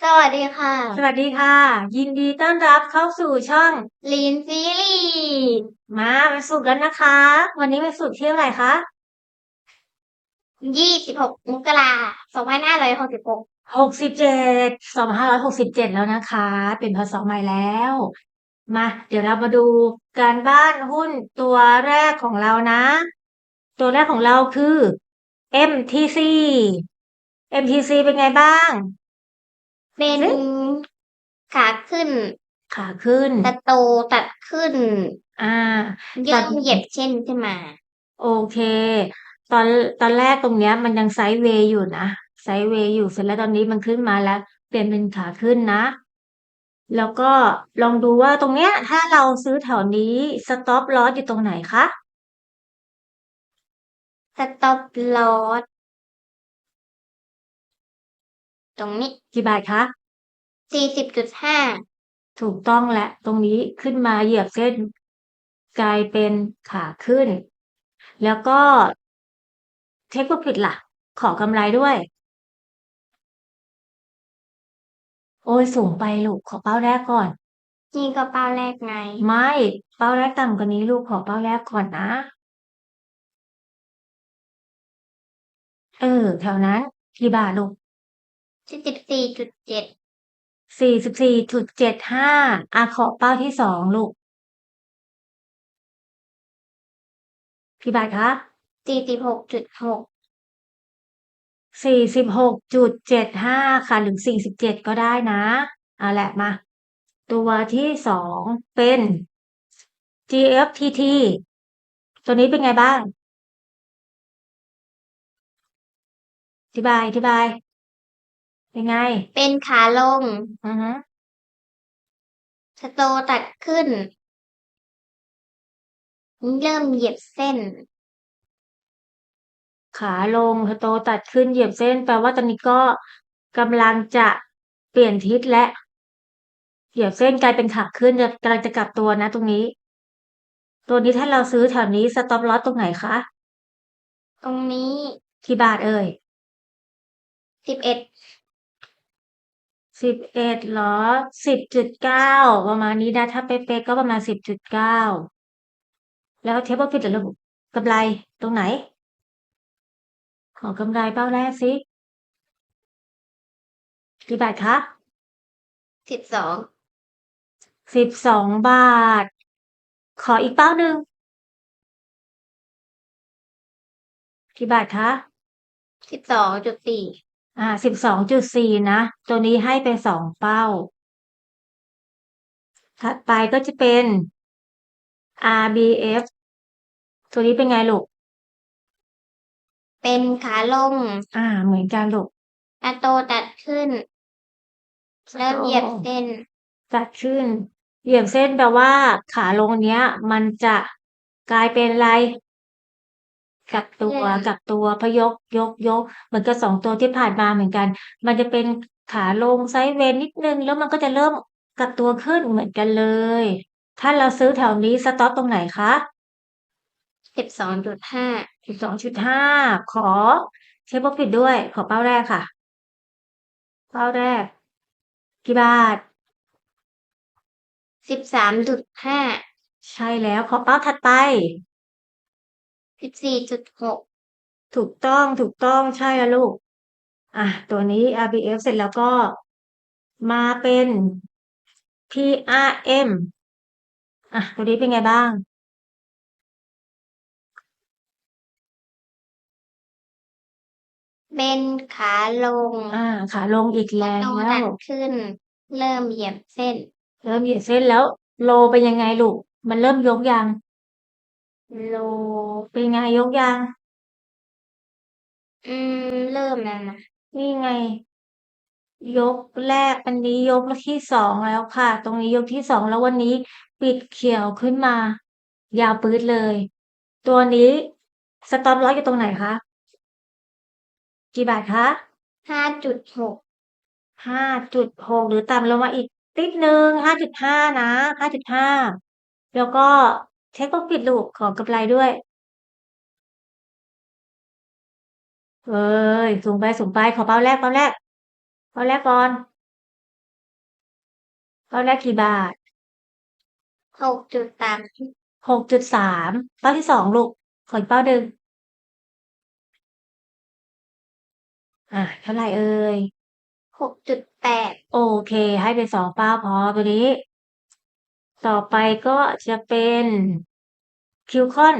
สวัสดีค่ะ สวัสดีค่ะ ยินดีต้อนรับเข้าสู่ช่องลีนซีรีส์มาวันศุกร์แล้วนะคะ วันนี้วันศุกร์ที่เท่าไหร่คะยี่สิบหกมกราสองพันห้าร้อยหกสิบหกหกสิบเจ็ดสองพันห้าร้อยหกสิบเจ็ดแล้วนะคะ เป็นพศใหม่แล้ว มา เดี๋ยวเรามาดูการบ้านหุ้นตัวแรกของเรานะ ตัวแรกของเราคือ MTC MTC เป็นไงบ้าง เป็นขาขึ้น ขาขึ้น ตะโตตัดขึ้น อ่าเยื่อเหยียบเช่นขึ้นมา โอเค ตอนตอนแรกตรงเนี้ย มันยังไซด์เวย์อยู่นะไซด์เวย์อยู่เสร็จแล้วตอนนี้มันขึ้นมาแล้ว เปลี่ยนเป็นขาขึ้นนะ แล้วก็ลองดูว่าตรงเนี้ย ถ้าเราซื้อแถวนี้สต็อปลอสอยู่ตรงไหนคะสต็อปลอส ตรงนี้กี่บาทคะสี่สิบจุดห้าถูกต้องแหละตรงนี้ขึ้นมาเหยียบเส้น กลายเป็นขาขึ้น แล้วก็เทคโปรฟิตล่ะ ขอกำไรด้วย โอ้ยสูงไปลูกขอเป้าแรกก่อน นี่ก็เป้าแรกไง ไม่เป้าแรกต่ำกว่านี้ลูกขอเป้าแรกก่อนนะ เออแถวนั้นกี่บาทลูก สี่สิบสี่จุดเจ็ดสี่สิบสี่จุดเจ็ดห้าอะขอเป้าที่สองลูกกี่บาทคะสี่สิบหกจุดหกสี่สิบหกจุดเจ็ดห้าค่ะหรือสี่สิบเจ็ดก็ได้นะเอาแหละมา ตัวที่สองเป็น GFTT ตัวนี้เป็นไงบ้างอธิบายอธิบาย เป็นไง เป็นขาลง อือฮึสโตตัดขึ้น เริ่มเหยียบเส้น ขาลงสโตตัดขึ้นเหยียบเส้น แปลว่าตอนนี้ก็กำลังจะเปลี่ยนทิศและเหยียบเส้นกลายเป็นขาขึ้นจะกำลังจะกลับตัวนะตรงนี้ ตัวนี้ถ้าเราซื้อแถวนี้สต็อปลอสตรงไหนคะ ตรงนี้ กี่บาทเอ่ยสิบเอ็ด สิบเอ็ดหรอสิบจุดเก้าประมาณนี้นะถ้าเป๊ะๆก็ประมาณสิบจุดเก้าแล้วเทปเปอร์ฟิตหรือกำไรตรงไหน ขอกำไรเป้าแรกสิกี่บาทคะสิบสองสิบสองบาท ขออีกเป้าหนึ่งกี่บาทคะสิบสองจุดสี่ อ่าสิบสองจุดสี่นะ ตัวนี้ให้ไปสองเป้า ถัดไปก็จะเป็น RBF ตัวนี้เป็นไงลูก เป็นขาลง อ่า เหมือนกันลูกตาโตตัดขึ้น เริ่มเหยียบเส้น ตัดขึ้น เหยียบเส้นแปลว่า ขาลงเนี้ย มันจะกลายเป็นอะไร กลับตัวอืมกลับตัวพยกยกยก เหมือนกับสองตัวที่ผ่านมาเหมือนกัน มันจะเป็นขาลงไซด์เวย์นิดนึง แล้วมันก็จะเริ่มกลับตัวขึ้นเหมือนกันเลย ถ้าเราซื้อแถวนี้สต็อปตรงไหนคะ สิบสองจุดห้าสิบสองจุดห้าขอเช็คโปรฟิตด้วย ขอเป้าแรกค่ะ เป้าแรก กี่บาท สิบสามจุดห้าใช่แล้ว ขอเป้าถัดไป สิบสี่จุดหกถูกต้องถูกต้องใช่แล้วลูก อะ ตัวนี้ RBF เสร็จแล้วก็มาเป็น PRM อะ ตัวนี้เป็นไงบ้าง เป็นขาลง อ่า ขาลงอีกแล้โตวตัดขึ้น เริ่มเหยียบเส้น เริ่มเหยียดเส้นแล้ว โลเป็นยังไงลูก มันเริ่มยกยัง โลเป็นไงยกยังอืม เริ่มแล้วนะนี่ไง ยกแรกอันนี้ยกที่สองแล้วค่ะ ตรงนี้ยกที่สองแล้ววันนี้ปิดเขียวขึ้นมา ยาวปื๊ดเลย ตัวนี้สต็อปลอสอยู่ตรงไหนคะกี่บาทคะห้าจุดหกห้าจุดหกหรือต่ำลงมาอีกติดหนึ่งห้าจุดห้านะห้าจุดห้าแล้วก็ เช็คโปรฟิตลูกขอกำไรด้วย เอ้ยสูงไปสูงไปขอเป้าแรกเป้าแรกเป้าแรกก่อนเป้าแรกกี่บาทหกจุดสามหกจุดสามเป้าที่สองลูกขออีกเป้าหนึ่งอะเท่าไหร่เอ่ยหกจุดแปดโอเค ให้ไปสองเป้าพอตัวนี้ ต่อไปก็จะเป็นคิวคอน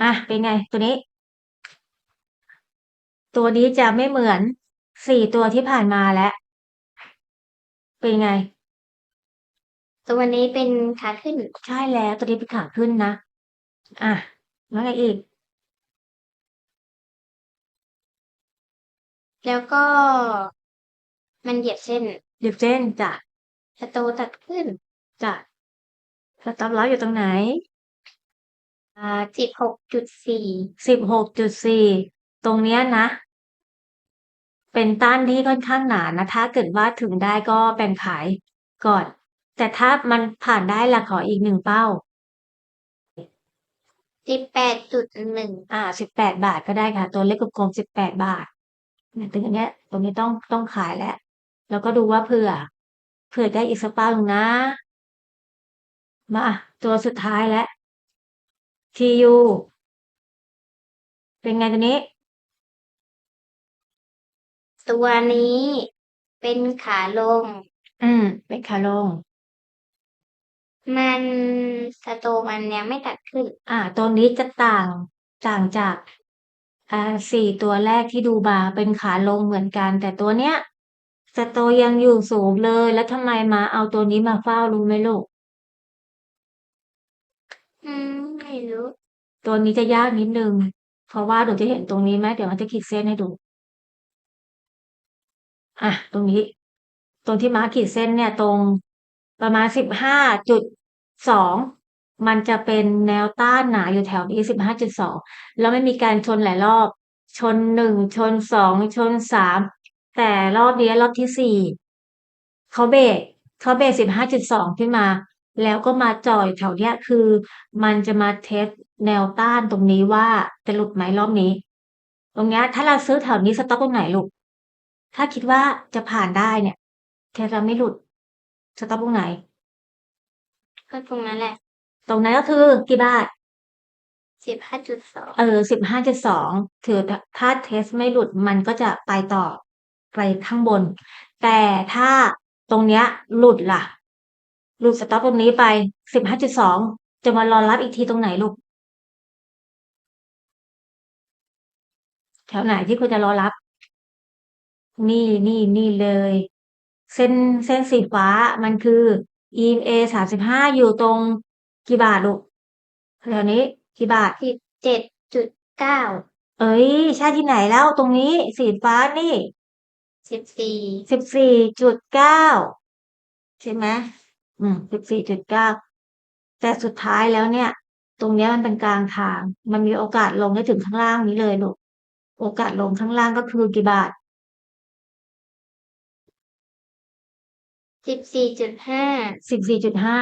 อะเป็นไงตัวนี้ ตัวนี้จะไม่เหมือนสี่ตัวที่ผ่านมาแล้ว เป็นไง ตัวนี้เป็นขาขึ้น ใช่แล้วตัวนี้เป็นขาขึ้นนะ อะแล้วไงอีก แล้วก็มันเหยียดเส้น เหยียบเส้นจ้ะสโตตัดขึ้น จ้ะสต็อปลอสอยู่ตรงไหน อ่าสิบหกจุดสี่สิบหกจุดสี่ตรงเนี้ยนะ เป็นต้านที่ค่อนข้างหนานะ ถ้าเกิดว่าถึงได้ก็แบ่งขายก่อน แต่ถ้ามันผ่านได้ละขออีกหนึ่งเป้าสิบแปดจุดหนึ่งอ่าสิบแปดบาทก็ได้ค่ะ ตัวเลขกลมๆสิบแปดบาทเนี่ยถึงอันเนี้ย ตรงนี้ต้องต้องขายแล้ว แล้วก็ดูว่าเผื่อ เผื่อได้อีกสักเป้าหนึ่งนะ มาตัวสุดท้ายแล้ว TU เป็นไงตัวนี้ ตัวนี้เป็นขาลง อืม เป็นขาลง มันสโตมันยังไม่ตัดขึ้น อ่า ตัวนี้จะต่างต่างจากอ่าสี่ตัวแรกที่ดูบาเป็นขาลงเหมือนกัน แต่ตัวเนี้ยสโตยังอยู่สูงเลย แล้วทำไมมาเอาตัวนี้มาเฝ้ารู้ไหมลูก อืม ไม่รู้ ตัวนี้จะยากนิดนึง เพราะว่าหนูจะเห็นตรงนี้ไหมเดี๋ยวมันจะขีดเส้นให้ดู อะ ตรงนี้ ตรงที่มาร์คขีดเส้นเนี่ยตรงประมาณสิบห้าจุดสองมันจะเป็นแนวต้านหนาอยู่แถวนี้สิบห้าจุดสองแล้วไม่มีการชนหลายรอบ ชนหนึ่งชนสองชนสามแต่รอบนี้รอบที่สี่เขาเบรกเขาเบรกสิบห้าจุดสองขึ้นมา แล้วก็มาจ่อยแถวเนี้ยคือ มันจะมาเทสแนวต้านตรงนี้ว่าจะหลุดไหมรอบนี้ ตรงเนี้ยถ้าเราซื้อแถวนี้สต็อกตรงไหนลูกถ้าคิดว่าจะผ่านได้เนี่ย เทสเราไม่หลุดสต็อกตรงไหนก็ตรงนั้นแหละ ตรงนั้นก็คือกี่บาทสิบห้าจุดสองเออสิบห้าจุดสองถือถ้าเทสไม่หลุดมันก็จะไปต่อไปข้างบน แต่ถ้าตรงเนี้ยหลุดล่ะห ลุดสต็อปตรงนี้ไปสิบห้าจุดสองจะมารอรับอีกทีตรงไหนลูก แถวไหนที่คุณจะรอรับ นี่นี่นี่เลย เส้นเส้นสีฟ้ามันคือ EMA สามสิบห้าอยู่ตรงกี่บาทลูกแถวนี้กี่บาทสิบเจ็ดจุดเก้าเอ้ย ใช่ที่ไหนแล้วตรงนี้สีฟ้านี่สิบสี่สิบสี่จุดเก้าใช่ไหม อืมสิบสี่จุดเก้าแต่สุดท้ายแล้วเนี่ย ตรงเนี้ยมันเป็นกลางทาง มันมีโอกาสลงได้ถึงข้างล่างนี้เลยลูกโอกาสลงข้างล่างก็คือกี่บาทสิบสี่จุดห้าสิบสี่จุดห้า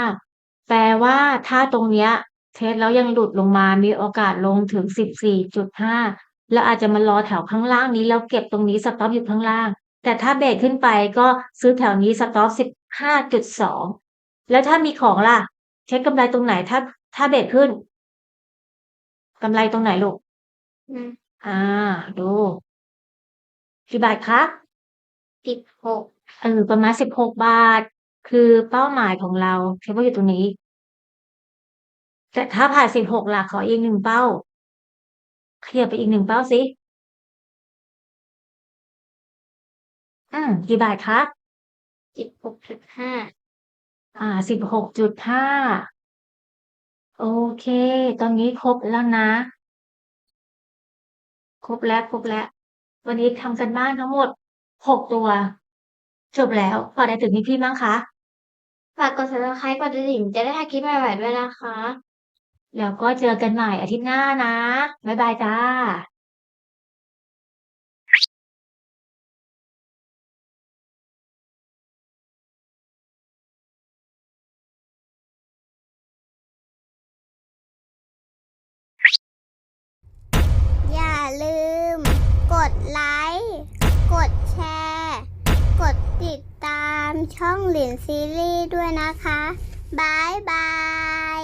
แปลว่าถ้าตรงเนี้ย เทสแล้วยังหลุดลงมา มีโอกาสลงถึงสิบสี่จุดห้าแล้วอาจจะมารอแถวข้างล่างนี้แล้วเก็บตรงนี้สต็อปอยู่ข้างล่าง แต่ถ้าเบรกขึ้นไปก็ซื้อแถวนี้สต็อปสิบห้าจุดสอง แล้วถ้ามีของล่ะ เช็คกำไรตรงไหนถ้า ถ้าเบรกขึ้นกำไรตรงไหนลูกอืมอ่า ดูกี่บาทคะสิบหกเออประมาณสิบหกบาท คือเป้าหมายของเราเช็คว่าอยู่ตรงนี้ แต่ถ้าผ่านสิบหกล่ะขออีกหนึ่งเป้าขยับไปอีกหนึ่งเป้าสิอืมกี่บาทคะสิบหกจุดห้า อ่าสิบหกจุดห้าโอเค ตอนนี้ครบแล้วนะ ครบแล้วครบแล้ว วันนี้ทำกันบ้านทั้งหมดหกตัว จบแล้วพอได้ถึงพี่ๆบ้างคะฝากกด subscribe กดกระดิ่งจะได้หาคลิปใหม่ๆด้วยนะคะ แล้วก็เจอกันใหม่อาทิตย์หน้านะ บ๊ายบายจ้า ดไลค์ กดแชร์ กดติดตามช่องหลินซีรีส์ด้วยนะคะบายบาย